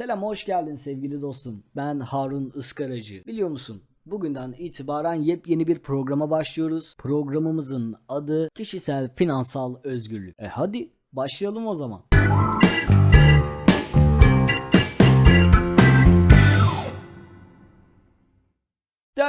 Selam hoş geldin sevgili dostum. Ben Harun Iskaracı. Biliyor musun? Bugünden itibaren yepyeni bir programa başlıyoruz. Programımızın adı Kişisel Finansal Özgürlük. E hadi başlayalım o zaman.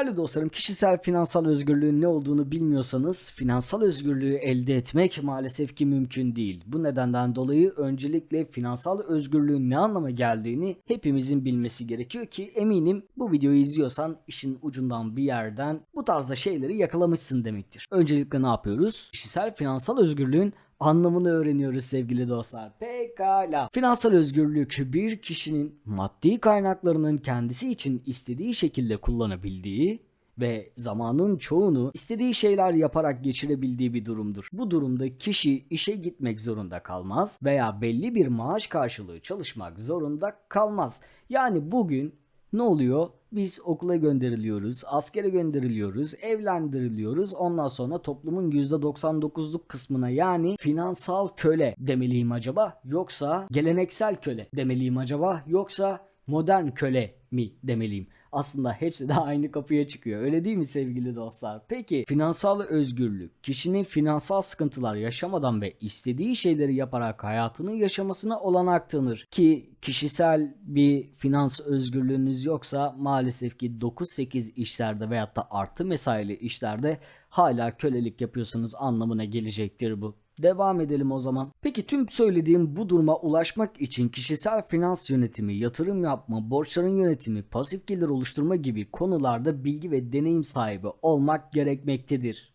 Değerli dostlarım, kişisel finansal özgürlüğün ne olduğunu bilmiyorsanız finansal özgürlüğü elde etmek maalesef ki mümkün değil. Bu nedenden dolayı öncelikle finansal özgürlüğün ne anlama geldiğini hepimizin bilmesi gerekiyor ki eminim bu videoyu izliyorsan işin ucundan bir yerden bu tarzda şeyleri yakalamışsın demektir. Öncelikle ne yapıyoruz? Kişisel finansal özgürlüğün anlamını öğreniyoruz sevgili dostlar. Pekala. Finansal özgürlük bir kişinin maddi kaynaklarının kendisi için istediği şekilde kullanabildiği ve zamanın çoğunu istediği şeyler yaparak geçirebildiği bir durumdur. Bu durumda kişi işe gitmek zorunda kalmaz veya belli bir maaş karşılığı çalışmak zorunda kalmaz. Yani bugün ne oluyor? Biz okula gönderiliyoruz, askere gönderiliyoruz, evlendiriliyoruz. Ondan sonra toplumun %99'luk kısmına yani finansal köle demeliyim acaba? Yoksa geleneksel köle demeliyim acaba? Yoksa modern köle mi demeliyim? Aslında hepsi de aynı kapıya çıkıyor. Öyle değil mi sevgili dostlar? Peki finansal özgürlük kişinin finansal sıkıntılar yaşamadan ve istediği şeyleri yaparak hayatını yaşamasına olanak tanır. Ki kişisel bir finans özgürlüğünüz yoksa maalesef ki 9-8 işlerde veyahut da artı mesaili işlerde hala kölelik yapıyorsunuz anlamına gelecektir bu. Devam edelim o zaman. Peki tüm söylediğim bu duruma ulaşmak için kişisel finans yönetimi, yatırım yapma, borçların yönetimi, pasif gelir oluşturma gibi konularda bilgi ve deneyim sahibi olmak gerekmektedir.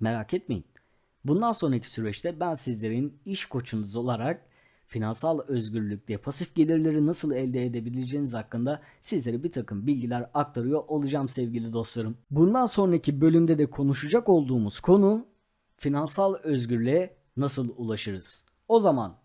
Merak etmeyin. Bundan sonraki süreçte ben sizlerin iş koçunuz olarak finansal özgürlükte pasif gelirleri nasıl elde edebileceğiniz hakkında sizlere bir takım bilgiler aktarıyor olacağım sevgili dostlarım. Bundan sonraki bölümde de konuşacak olduğumuz konu finansal özgürlüğe nasıl ulaşırız? O zaman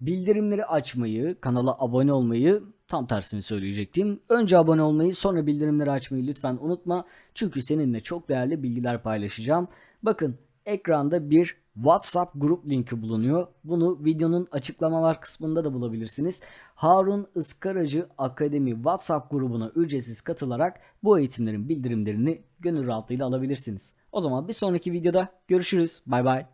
bildirimleri açmayı, kanala abone olmayı tam tersini söyleyecektim. Önce abone olmayı sonra bildirimleri açmayı lütfen unutma. Çünkü seninle çok değerli bilgiler paylaşacağım. Bakın ekranda bir WhatsApp grup linki bulunuyor. Bunu videonun açıklamalar kısmında da bulabilirsiniz. Harun Iskaracı Akademi WhatsApp grubuna ücretsiz katılarak bu eğitimlerin bildirimlerini gönül rahatlığıyla alabilirsiniz. O zaman bir sonraki videoda görüşürüz. Bay bay.